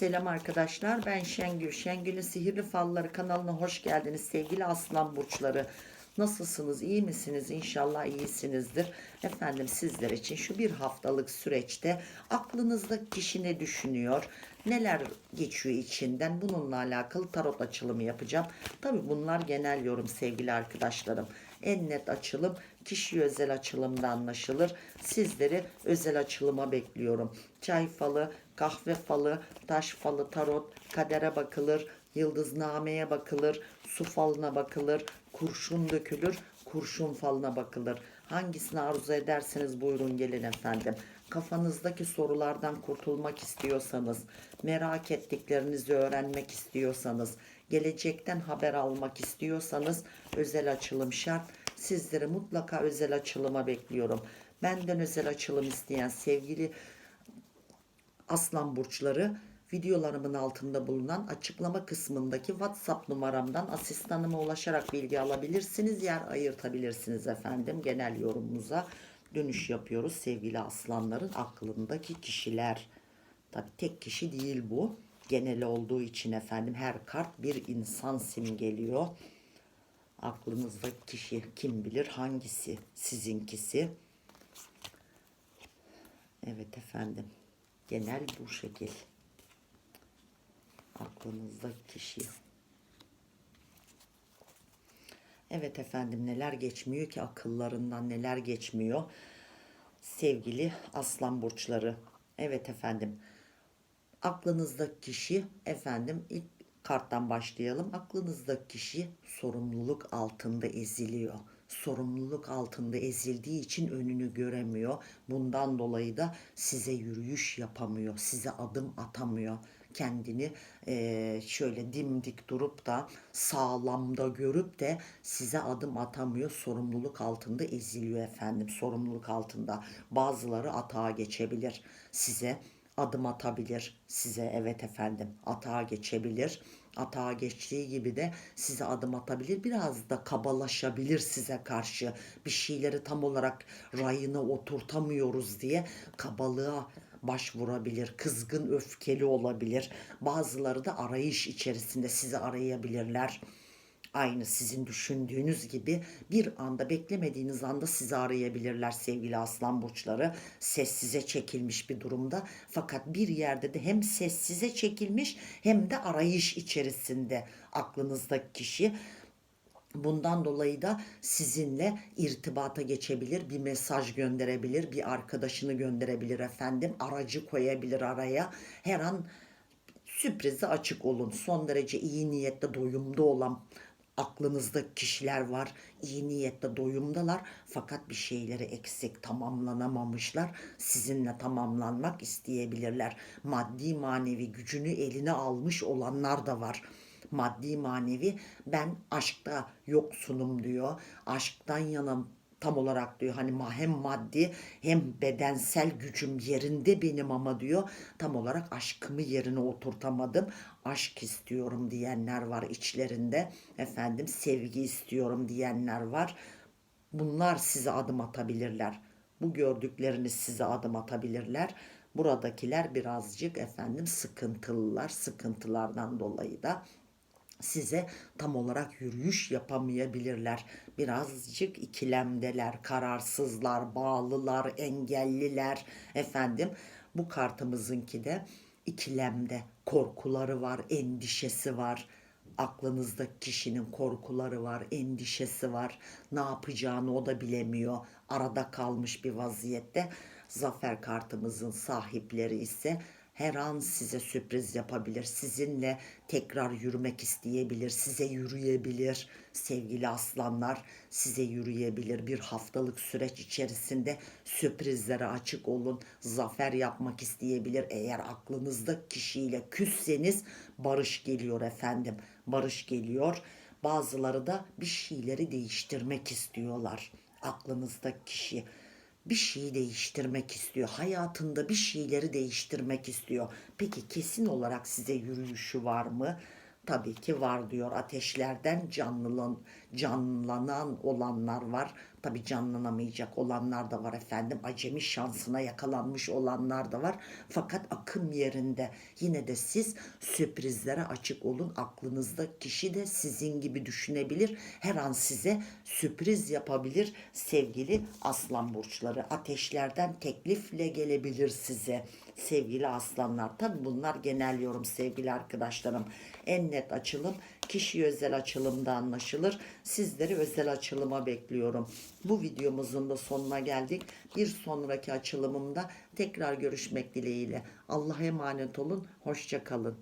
Selam arkadaşlar ben Şengül. Şengül'ün Sihirli Falları kanalına hoş geldiniz sevgili aslan burçları. Nasılsınız iyi misiniz İnşallah iyisinizdir. Efendim sizler için şu bir haftalık süreçte aklınızda kişi ne düşünüyor? Neler geçiyor içinden bununla alakalı tarot açılımı yapacağım. Tabi bunlar genel yorum sevgili arkadaşlarım. En net açılım kişi özel açılımda anlaşılır. Sizleri özel açılıma bekliyorum. Çay falı, kahve falı, taş falı, tarot, kadere bakılır, yıldıznameye bakılır, su falına bakılır, kurşun dökülür, kurşun falına bakılır. Hangisini arzu ederseniz buyurun gelin efendim. Kafanızdaki sorulardan kurtulmak istiyorsanız, merak ettiklerinizi öğrenmek istiyorsanız, gelecekten haber almak istiyorsanız özel açılım şart. Sizleri mutlaka özel açılıma bekliyorum. Benden özel açılım isteyen sevgili aslan burçları videolarımın altında bulunan açıklama kısmındaki WhatsApp numaramdan asistanıma ulaşarak bilgi alabilirsiniz. Yer ayırtabilirsiniz efendim. Genel yorumumuza dönüş yapıyoruz sevgili aslanların aklındaki kişiler. Tabi tek kişi değil bu. Genel olduğu için efendim her kart bir insan simgeliyor. Aklınızdaki kişi kim bilir hangisi sizinkisi. Evet efendim. Genel bu şekil. Aklınızdaki kişi. Evet efendim neler geçmiyor ki akıllarından neler geçmiyor. Sevgili aslan burçları. Evet efendim. Aklınızdaki kişi efendim ilk karttan başlayalım. Aklınızdaki kişi sorumluluk altında eziliyor. Sorumluluk altında ezildiği için önünü göremiyor. Bundan dolayı da size yürüyüş yapamıyor. Size adım atamıyor. Kendini eee, şöyle dimdik durup da sağlamda görüp de size adım atamıyor. Sorumluluk altında eziliyor efendim. Sorumluluk altında. Bazıları atağa geçebilir. Size adım atabilir size evet efendim atağa geçebilir atağa geçtiği gibi de size adım atabilir biraz da kabalaşabilir size karşı bir şeyleri tam olarak rayına oturtamıyoruz diye kabalığa başvurabilir kızgın öfkeli olabilir bazıları da arayış içerisinde sizi arayabilirler Aynı sizin düşündüğünüz gibi bir anda beklemediğiniz anda sizi arayabilirler sevgili aslan burçları. Sessize çekilmiş bir durumda fakat bir yerde de hem sessize çekilmiş hem de arayış içerisinde aklınızdaki kişi. Bundan dolayı da sizinle irtibata geçebilir, bir mesaj gönderebilir, bir arkadaşını gönderebilir efendim, aracı koyabilir araya. Her an sürprize açık olun. Son derece iyi niyetle doyumda olan aklınızda kişiler var. iyi niyetle doyumdalar fakat bir şeyleri eksik tamamlanamamışlar. Sizinle tamamlanmak isteyebilirler. Maddi manevi gücünü eline almış olanlar da var. Maddi manevi ben aşkta yoksunum diyor. Aşktan yana tam olarak diyor hani hem maddi hem bedensel gücüm yerinde benim ama diyor tam olarak aşkımı yerine oturtamadım. Aşk istiyorum diyenler var içlerinde. Efendim sevgi istiyorum diyenler var. Bunlar size adım atabilirler. Bu gördükleriniz size adım atabilirler. Buradakiler birazcık efendim sıkıntılılar sıkıntılardan dolayı da size tam olarak yürüyüş yapamayabilirler. Birazcık ikilemdeler, kararsızlar, bağlılar, engelliler. Efendim bu kartımızınki de ikilemde korkuları var, endişesi var. Aklınızdaki kişinin korkuları var, endişesi var. Ne yapacağını o da bilemiyor. Arada kalmış bir vaziyette. Zafer kartımızın sahipleri ise her an size sürpriz yapabilir. Sizinle tekrar yürümek isteyebilir. Size yürüyebilir. Sevgili aslanlar size yürüyebilir. Bir haftalık süreç içerisinde sürprizlere açık olun. Zafer yapmak isteyebilir. Eğer aklınızda kişiyle küsseniz barış geliyor efendim. Barış geliyor. Bazıları da bir şeyleri değiştirmek istiyorlar. Aklınızdaki kişi bir şeyi değiştirmek istiyor. Hayatında bir şeyleri değiştirmek istiyor. Peki kesin olarak size yürüyüşü var mı? Tabii ki var diyor. Ateşlerden canlılan, canlanan olanlar var. Tabii canlanamayacak olanlar da var efendim. Acemi şansına yakalanmış olanlar da var. Fakat akım yerinde. Yine de siz sürprizlere açık olun. Aklınızda kişi de sizin gibi düşünebilir. Her an size sürpriz yapabilir sevgili aslan burçları. Ateşlerden teklifle gelebilir size sevgili aslanlar. Tabi bunlar genel yorum sevgili arkadaşlarım. En net açılım kişi özel açılımda anlaşılır. Sizleri özel açılıma bekliyorum. Bu videomuzun da sonuna geldik. Bir sonraki açılımımda tekrar görüşmek dileğiyle. Allah'a emanet olun. Hoşça kalın.